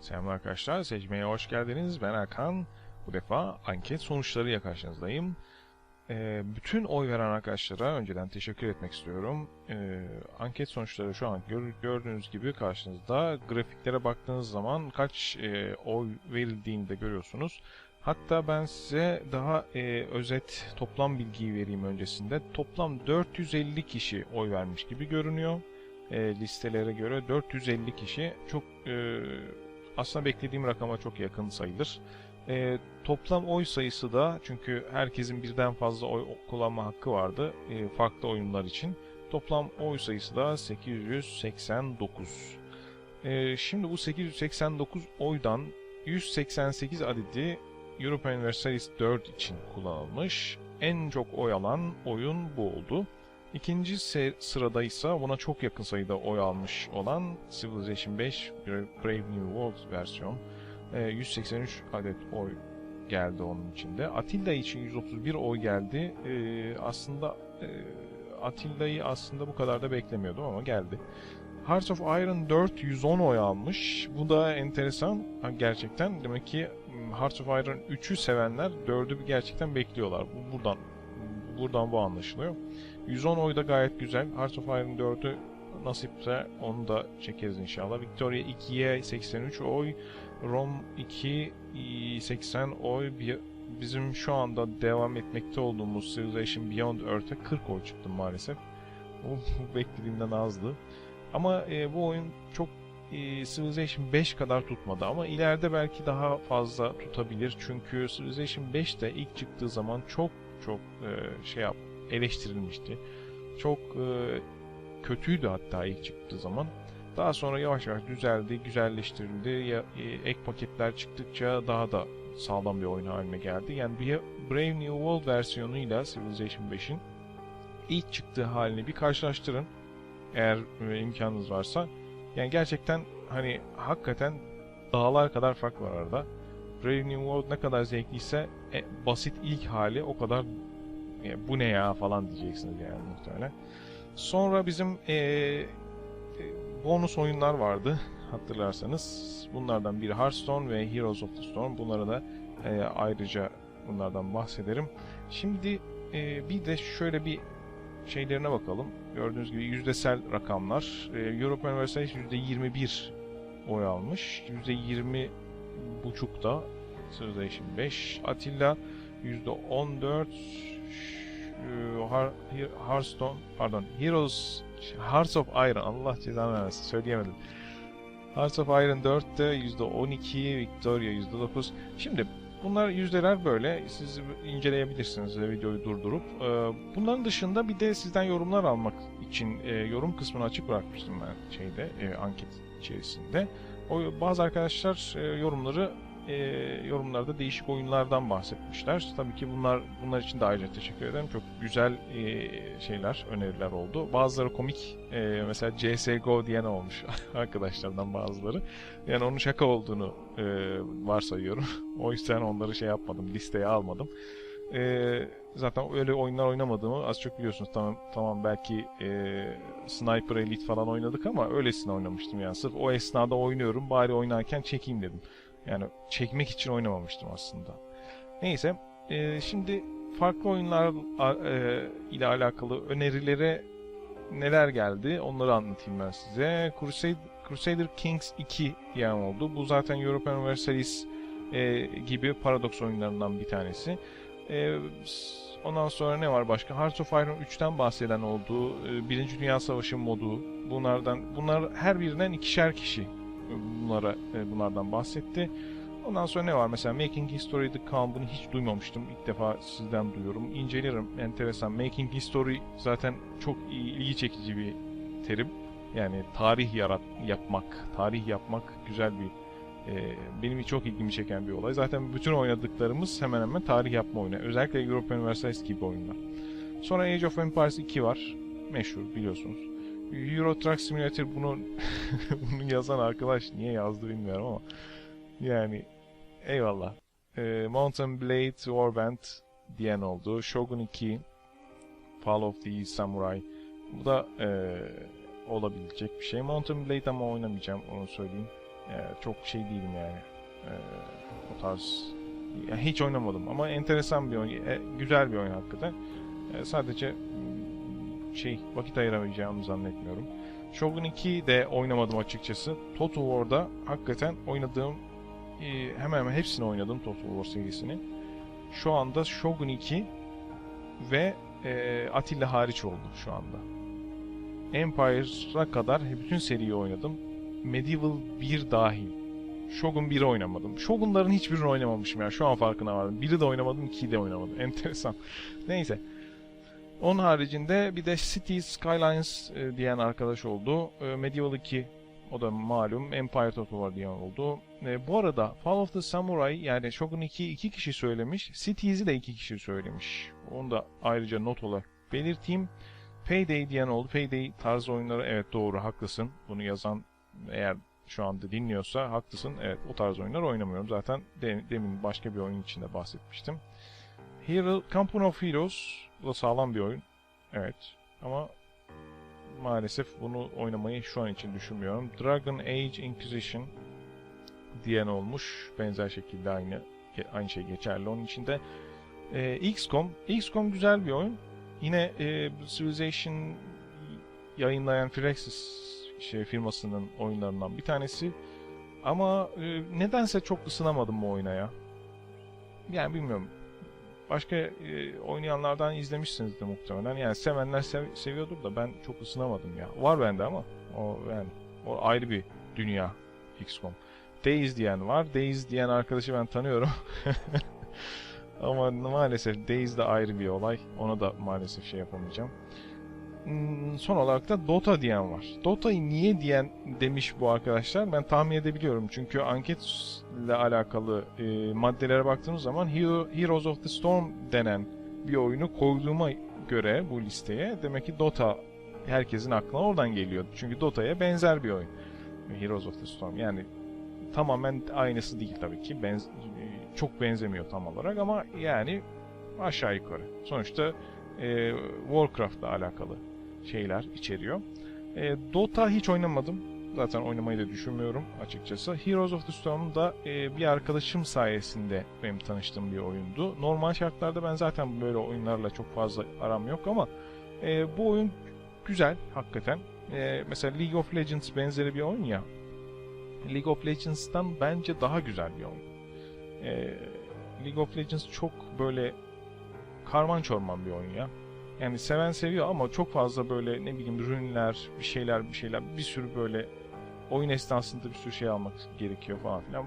Selam arkadaşlar, seçmeye hoş geldiniz. Ben Erkan. Bu defa anket sonuçlarıyla karşınızdayım. Ee, bütün oy veren arkadaşlara önceden teşekkür etmek istiyorum. Ee, anket sonuçları şu an gör- gördüğünüz gibi karşınızda. Grafiklere baktığınız zaman kaç e, oy verildiğini de görüyorsunuz. Hatta ben size daha e, özet toplam bilgiyi vereyim öncesinde. Toplam 450 kişi oy vermiş gibi görünüyor. E, listelere göre 450 kişi çok e, aslında beklediğim rakama çok yakın sayılır. E, toplam oy sayısı da çünkü herkesin birden fazla oy kullanma hakkı vardı e, farklı oyunlar için. Toplam oy sayısı da 889. E, şimdi bu 889 oydan 188 adedi European Universalis 4 için kullanılmış. En çok oy alan oyun bu oldu. İkinci sırada ise buna çok yakın sayıda oy almış olan Civilization 5 Brave New World versiyon. Ee, 183 adet oy geldi onun içinde. Atilla için 131 oy geldi. Ee, aslında e, Atilla'yı aslında bu kadar da beklemiyordum ama geldi. Hearts of Iron 4 110 oy almış. Bu da enteresan gerçekten. Demek ki m, Hearts of Iron 3'ü sevenler 4'ü gerçekten bekliyorlar. Bu buradan buradan bu anlaşılıyor. 110 oy da gayet güzel. Hearts of Iron 4'ü nasipse onu da çekeriz inşallah. Victoria 2'ye 83 oy. Rome 2 80 oy. Bi- Bizim şu anda devam etmekte olduğumuz Civilization Beyond Earth'e 40 oy çıktı maalesef. Bu beklediğimden azdı. Ama e, bu oyun çok e, Civilization 5 kadar tutmadı ama ileride belki daha fazla tutabilir. Çünkü Civilization 5 de ilk çıktığı zaman çok çok e, şey yap eleştirilmişti. Çok e, kötüydü hatta ilk çıktığı zaman. Daha sonra yavaş yavaş düzeldi, güzelleştirildi. E, ek paketler çıktıkça daha da sağlam bir oyun haline geldi. Yani bir Brave New World versiyonuyla Civilization 5'in ilk çıktığı halini bir karşılaştırın. Eğer e, imkanınız varsa. Yani gerçekten hani hakikaten dağlar kadar fark var arada. Brave New World ne kadar zevkliyse e, basit ilk hali o kadar e, bu ne ya falan diyeceksiniz yani muhtemelen. Sonra bizim e, e, bonus oyunlar vardı hatırlarsanız. Bunlardan biri Hearthstone ve Heroes of the Storm. Bunlara da e, ayrıca bunlardan bahsederim. Şimdi e, bir de şöyle bir şeylerine bakalım. Gördüğünüz gibi yüzdesel rakamlar. E, European Universalis %21 oy almış. %20 buçukta Civilization 5. Atilla %14 e, Har- He- Hearthstone pardon Heroes Hearts of Iron Allah cezanı vermesin söyleyemedim. Hearts of Iron 4'te %12, Victoria %9. Şimdi bunlar yüzdeler böyle. Siz inceleyebilirsiniz videoyu durdurup. E, Bunların dışında bir de sizden yorumlar almak için e, yorum kısmını açık bırakmıştım ben şeyde anket içerisinde. O bazı arkadaşlar yorumları e, yorumlarda değişik oyunlardan bahsetmişler. Tabii ki bunlar bunlar için de ayrıca teşekkür ederim. Çok güzel e, şeyler, öneriler oldu. Bazıları komik. E, mesela CS:GO diyen olmuş arkadaşlardan bazıları. Yani onun şaka olduğunu e, varsayıyorum. o yüzden onları şey yapmadım, listeye almadım. E, zaten öyle oyunlar oynamadığımı az çok biliyorsunuz. Tamam tamam belki e, Sniper Elite falan oynadık ama öylesine oynamıştım yani. Sırf o esnada oynuyorum, bari oynarken çekeyim dedim. Yani çekmek için oynamamıştım aslında. Neyse, e, şimdi farklı oyunlar e, ile alakalı önerilere neler geldi onları anlatayım ben size. Crusade, Crusader Kings 2 diyen oldu. Bu zaten European Universalis e, gibi Paradox oyunlarından bir tanesi. E, ondan sonra ne var başka? Hearts of Iron 3'ten bahseden oldu. E, Birinci Dünya Savaşı modu. Bunlardan bunlar her birinden ikişer kişi bunlara e, bunlardan bahsetti. Ondan sonra ne var? Mesela Making History The Calm bunu hiç duymamıştım. İlk defa sizden duyuyorum. İncelerim. Enteresan. Making History zaten çok ilgi çekici bir terim. Yani tarih yarat yapmak, tarih yapmak güzel bir e, benim çok ilgimi çeken bir olay. Zaten bütün oynadıklarımız hemen hemen tarih yapma oyunu. Özellikle European Universalis gibi oyunlar. Sonra Age of Empires 2 var. Meşhur biliyorsunuz. Euro Truck Simulator bunu bunu yazan arkadaş niye yazdı bilmiyorum ama yani eyvallah. Ee, Mountain Blade Warband diyen oldu. Shogun 2 Fall of the Samurai bu da ee, olabilecek bir şey. Mountain Blade ama oynamayacağım onu söyleyeyim. Ee, çok şey değilim yani. Ee, o tarz. Ya hiç oynamadım ama enteresan bir oyun. e, güzel bir oyun hakikaten. E, sadece şey vakit ayıramayacağımı zannetmiyorum. Shogun 2 de oynamadım açıkçası. Total War'da hakikaten oynadığım e, hemen hemen hepsini oynadım Total War serisini. Şu anda Shogun 2 ve e, Atilla hariç oldu şu anda. Empire'a kadar bütün seriyi oynadım. Medieval 1 dahil. Shogun 1'i oynamadım. Shogun'ların hiçbirini oynamamışım ya. Şu an farkına vardım. 1'i de oynamadım, 2'yi de oynamadım. Enteresan. Neyse. Onun haricinde bir de Cities Skylines e, diyen arkadaş oldu. E, Medieval 2 o da malum. Empire Total War diyen oldu. E, bu arada Fall of the Samurai yani Shogun 2 iki kişi söylemiş. Cities'i de iki kişi söylemiş. Onu da ayrıca not olarak belirteyim. Payday diyen oldu. Payday tarzı oyunları evet doğru haklısın. Bunu yazan eğer şu anda dinliyorsa haklısın. Evet o tarz oyunlar oynamıyorum. Zaten de- demin başka bir oyun içinde bahsetmiştim. Hero, Company of Heroes da sağlam bir oyun. Evet. Ama maalesef bunu oynamayı şu an için düşünmüyorum. Dragon Age Inquisition diyen olmuş. Benzer şekilde aynı aynı şey geçerli onun içinde. Ee, XCOM. XCOM güzel bir oyun. Yine e, Civilization yayınlayan Firaxis şey, firmasının oyunlarından bir tanesi. Ama e, nedense çok ısınamadım bu oyuna ya. Yani bilmiyorum. Başka e, oynayanlardan izlemişsinizdir muhtemelen. Yani sevenler sev- seviyordur da ben çok ısınamadım ya. Var bende ama o yani o ayrı bir dünya XCOM. Days diyen var. Days diyen arkadaşı ben tanıyorum. ama maalesef Days de ayrı bir olay. Ona da maalesef şey yapamayacağım. Hmm, Son olarak da Dota diyen var. Dota'yı niye diyen demiş bu arkadaşlar. Ben tahmin edebiliyorum. Çünkü anketle alakalı e, maddelere baktığımız zaman Hero, Heroes of the Storm denen bir oyunu koyduğuma göre bu listeye demek ki Dota herkesin aklına oradan geliyor. Çünkü Dota'ya benzer bir oyun. Heroes of the Storm. Yani tamamen aynısı değil tabii ki. Benz e, çok benzemiyor tam olarak ama yani aşağı yukarı. Sonuçta e, Warcraft'la alakalı şeyler içeriyor. E, Dota hiç oynamadım. Zaten oynamayı da düşünmüyorum açıkçası. Heroes of the Storm da e, bir arkadaşım sayesinde benim tanıştığım bir oyundu. Normal şartlarda ben zaten böyle oyunlarla çok fazla aram yok ama e, bu oyun güzel hakikaten. E, mesela League of Legends benzeri bir oyun ya. League of Legends'tan bence daha güzel bir oyun. E, League of Legends çok böyle karman çorman bir oyun ya. Yani seven seviyor ama çok fazla böyle ne bileyim rünler, bir şeyler bir şeyler bir sürü böyle oyun esnasında bir sürü şey almak gerekiyor falan filan.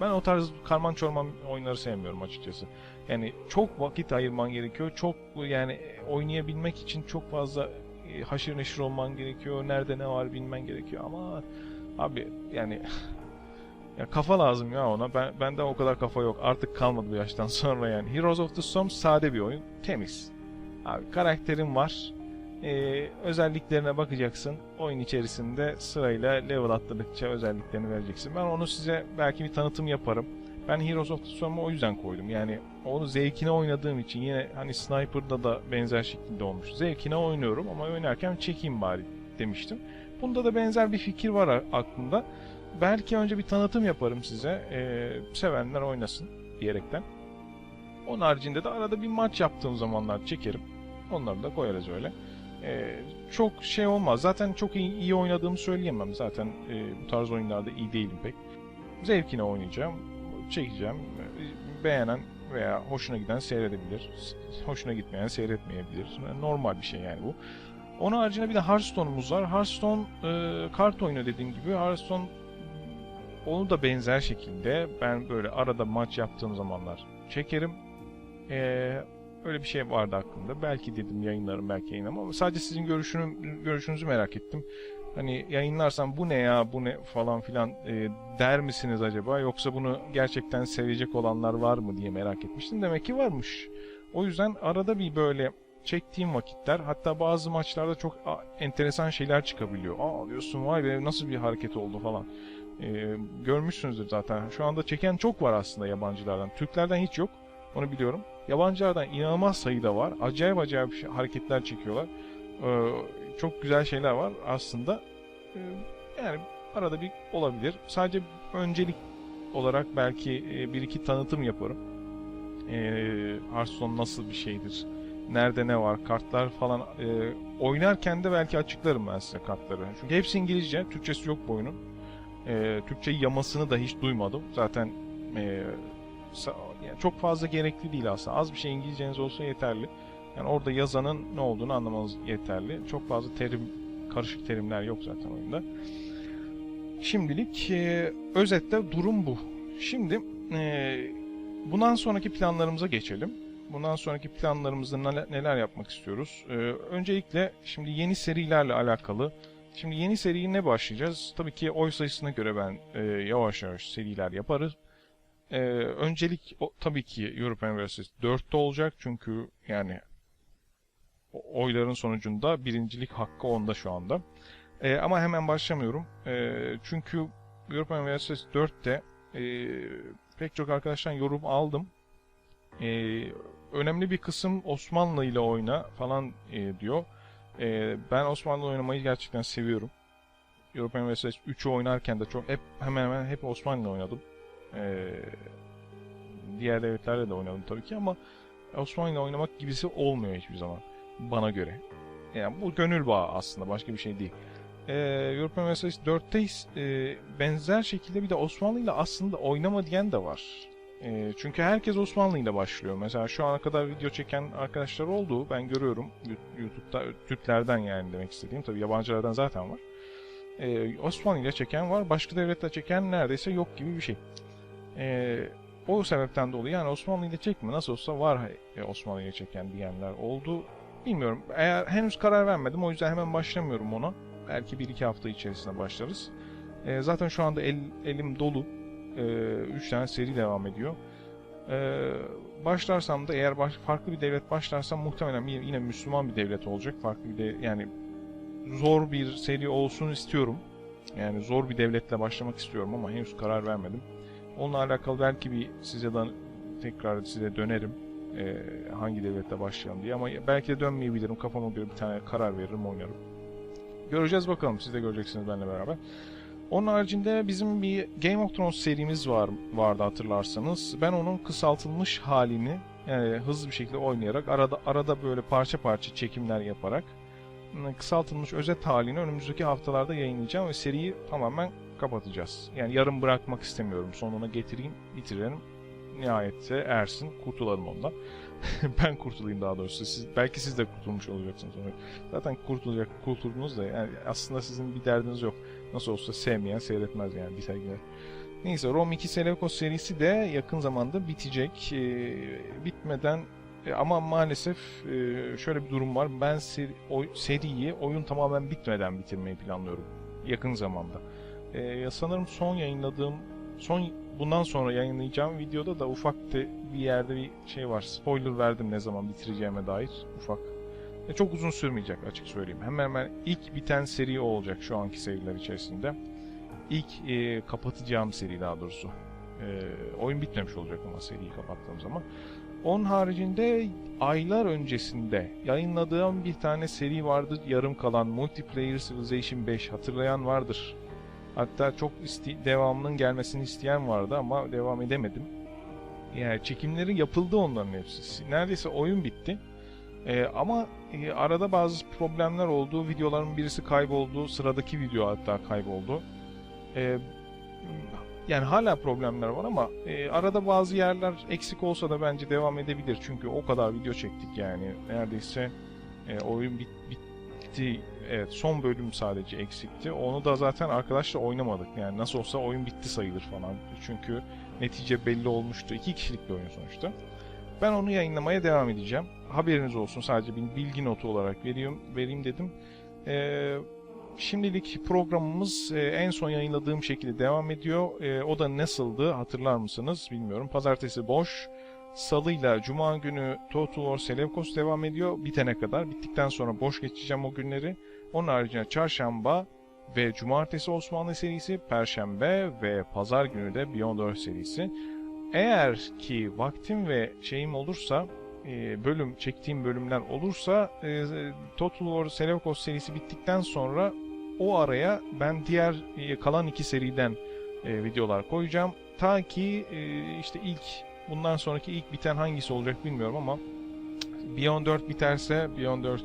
Ben o tarz karman çorman oyunları sevmiyorum açıkçası. Yani çok vakit ayırman gerekiyor. Çok yani oynayabilmek için çok fazla e, haşır neşir olman gerekiyor. Nerede ne var bilmen gerekiyor ama abi yani ya kafa lazım ya ona. Ben bende o kadar kafa yok. Artık kalmadı bu yaştan sonra yani. Heroes of the Storm sade bir oyun. Temiz. Abi karakterin var. Ee, özelliklerine bakacaksın. Oyun içerisinde sırayla level atladıkça özelliklerini vereceksin. Ben onu size belki bir tanıtım yaparım. Ben Heroes of the Storm'u o yüzden koydum. Yani onu zevkine oynadığım için yine hani Sniper'da da benzer şekilde olmuş. Zevkine oynuyorum ama oynarken çekeyim bari demiştim. Bunda da benzer bir fikir var aklımda. Belki önce bir tanıtım yaparım size. Ee, sevenler oynasın diyerekten. Onun haricinde de arada bir maç yaptığım zamanlar çekerim. Onları da koyarız öyle. Ee, çok şey olmaz. Zaten çok iyi, iyi oynadığımı söyleyemem. Zaten e, bu tarz oyunlarda iyi değilim pek. Zevkine oynayacağım. Çekeceğim. Beğenen veya hoşuna giden seyredebilir. Hoşuna gitmeyen seyretmeyebilir. Normal bir şey yani bu. Onun haricinde bir de Hearthstone'umuz var. Hearthstone e, kart oyunu dediğim gibi. Hearthstone onu da benzer şekilde ben böyle arada maç yaptığım zamanlar çekerim. Ee, öyle bir şey vardı aklımda. Belki dedim yayınlarım belki yayınlamam ama sadece sizin görüşünü, görüşünüzü merak ettim. Hani yayınlarsam bu ne ya bu ne falan filan e, der misiniz acaba yoksa bunu gerçekten sevecek olanlar var mı diye merak etmiştim. Demek ki varmış. O yüzden arada bir böyle çektiğim vakitler hatta bazı maçlarda çok enteresan şeyler çıkabiliyor. Aa diyorsun vay be nasıl bir hareket oldu falan. Ee, görmüşsünüzdür zaten. Şu anda çeken çok var aslında yabancılardan. Türklerden hiç yok. Onu biliyorum. Yabancılardan inanılmaz sayıda var. Acayip acayip şey- hareketler çekiyorlar. Ee, çok güzel şeyler var aslında. Ee, yani arada bir olabilir. Sadece öncelik olarak belki e, bir iki tanıtım yaparım. E, Hearthstone nasıl bir şeydir? Nerede ne var? Kartlar falan. e, oynarken de belki açıklarım ben size kartları. Çünkü hepsi İngilizce. Türkçesi yok bu oyunun. E, Türkçe yamasını da hiç duymadım. Zaten e, yani çok fazla gerekli değil aslında. Az bir şey İngilizceniz olsa yeterli. Yani orada yazanın ne olduğunu anlamanız yeterli. Çok fazla terim, karışık terimler yok zaten oyunda. Şimdilik e, özetle durum bu. Şimdi e, bundan sonraki planlarımıza geçelim. Bundan sonraki planlarımızda neler, yapmak istiyoruz? E, öncelikle şimdi yeni serilerle alakalı. Şimdi yeni seriye ne başlayacağız? Tabii ki oy sayısına göre ben e, yavaş yavaş seriler yaparız. E, öncelik o, tabii ki European vs 4'te olacak çünkü yani oyların sonucunda birincilik hakkı onda şu anda. E, ama hemen başlamıyorum. E, çünkü European vs 4'te e, pek çok arkadaştan yorum aldım. E, önemli bir kısım Osmanlı ile oyna falan e, diyor. E, ben Osmanlı oynamayı gerçekten seviyorum. European vs 3'ü oynarken de çok hep hemen hemen hep Osmanlı oynadım. E, diğer devletlerle de oynadım tabii ki ama Osmanlı ile oynamak gibisi olmuyor hiçbir zaman bana göre. Yani bu gönül bağı aslında başka bir şey değil. Ee, European vs 4'teyiz. Ee, benzer şekilde bir de Osmanlı ile aslında oynama diyen de var. Ee, çünkü herkes Osmanlı ile başlıyor. Mesela şu ana kadar video çeken arkadaşlar oldu. Ben görüyorum YouTube'da Türklerden yani demek istediğim. Tabii yabancılardan zaten var. Ee, Osmanlı ile çeken var. Başka devletle çeken neredeyse yok gibi bir şey. Ee, o sebepten dolayı yani Osmanlı ile çekme nasıl olsa var e, Osmanlı çeken diyenler oldu. Bilmiyorum. Eğer henüz karar vermedim o yüzden hemen başlamıyorum ona. Belki bir iki hafta içerisinde başlarız. Ee, zaten şu anda el, elim dolu. Ee, üç tane seri devam ediyor. Ee, başlarsam da eğer baş, farklı bir devlet başlarsam muhtemelen yine, yine Müslüman bir devlet olacak. Farklı bir de yani zor bir seri olsun istiyorum. Yani zor bir devletle başlamak istiyorum ama henüz karar vermedim. Onunla alakalı belki bir size de tekrar size dönerim. Ee, hangi devlette başlayalım diye ama belki de dönmeyebilirim. Kafama göre bir tane karar veririm oynarım. Göreceğiz bakalım. Siz de göreceksiniz benimle beraber. Onun haricinde bizim bir Game of Thrones serimiz var vardı hatırlarsanız. Ben onun kısaltılmış halini yani hızlı bir şekilde oynayarak arada arada böyle parça parça çekimler yaparak ıı, kısaltılmış özet halini önümüzdeki haftalarda yayınlayacağım ve seriyi tamamen kapatacağız. Yani yarım bırakmak istemiyorum. Sonuna getireyim, bitirelim. Nihayetse ersin, kurtulalım ondan. ben kurtulayım daha doğrusu. Siz, belki siz de kurtulmuş olacaksınız. sonra. Zaten kurtulacak, kurtuldunuz da yani aslında sizin bir derdiniz yok. Nasıl olsa sevmeyen seyretmez yani biter gider. Neyse Rom 2 Seleukos serisi de yakın zamanda bitecek. Ee, bitmeden e, ama maalesef e, şöyle bir durum var. Ben seri, oy- seriyi oyun tamamen bitmeden bitirmeyi planlıyorum. Yakın zamanda. Ee, sanırım son yayınladığım son bundan sonra yayınlayacağım videoda da ufak de bir yerde bir şey var. Spoiler verdim ne zaman bitireceğime dair ufak. E, çok uzun sürmeyecek açık söyleyeyim. Hemen hemen ilk biten seri olacak şu anki seriler içerisinde. İlk e, kapatacağım seri daha doğrusu. E, oyun bitmemiş olacak ama seriyi kapattığım zaman. Onun haricinde aylar öncesinde yayınladığım bir tane seri vardı yarım kalan Multiplayer Civilization 5 hatırlayan vardır. Hatta çok iste- devamının gelmesini isteyen vardı ama devam edemedim. Yani çekimleri yapıldı onların hepsi. Neredeyse oyun bitti. Ee, ama e, arada bazı problemler oldu. Videoların birisi kayboldu. Sıradaki video hatta kayboldu. Ee, yani hala problemler var ama e, arada bazı yerler eksik olsa da bence devam edebilir. Çünkü o kadar video çektik yani. Neredeyse e, oyun bit, bitti. Evet son bölüm sadece eksikti. Onu da zaten arkadaşla oynamadık. Yani nasıl olsa oyun bitti sayılır falan. Çünkü netice belli olmuştu. İki kişilik bir oyun sonuçta. Ben onu yayınlamaya devam edeceğim. Haberiniz olsun sadece bir bilgi notu olarak vereyim, vereyim dedim. Ee, şimdilik programımız e, en son yayınladığım şekilde devam ediyor. E, o da nasıldı hatırlar mısınız bilmiyorum. Pazartesi boş. Salıyla Cuma günü Total War Selevkos devam ediyor bitene kadar. Bittikten sonra boş geçeceğim o günleri. Onun haricinde çarşamba ve cumartesi Osmanlı serisi, perşembe ve pazar günü de Beyond Earth serisi. Eğer ki vaktim ve şeyim olursa, e, bölüm çektiğim bölümler olursa e, Total War Selevkos serisi bittikten sonra o araya ben diğer e, kalan iki seriden videolar koyacağım. Ta ki işte ilk bundan sonraki ilk biten hangisi olacak bilmiyorum ama Beyond 4 biterse Beyond 4 e,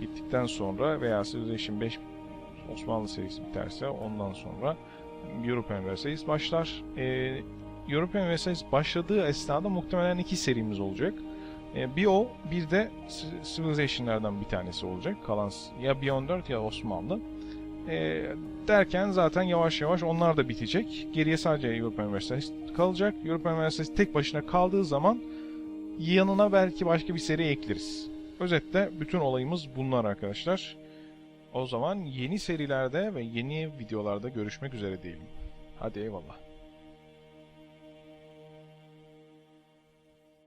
bittikten sonra veya Civilization 5 Osmanlı serisi biterse ondan sonra European Versailles başlar. E, European Versailles başladığı esnada muhtemelen iki serimiz olacak. E, bir o, bir de Civilization'lardan bir tanesi olacak. Kalan ya Beyond 4 ya Osmanlı. E, derken zaten yavaş yavaş onlar da bitecek. Geriye sadece European Versailles kalacak. European Versailles tek başına kaldığı zaman yanına belki başka bir seri ekleriz. Özetle bütün olayımız bunlar arkadaşlar. O zaman yeni serilerde ve yeni videolarda görüşmek üzere diyelim. Hadi eyvallah.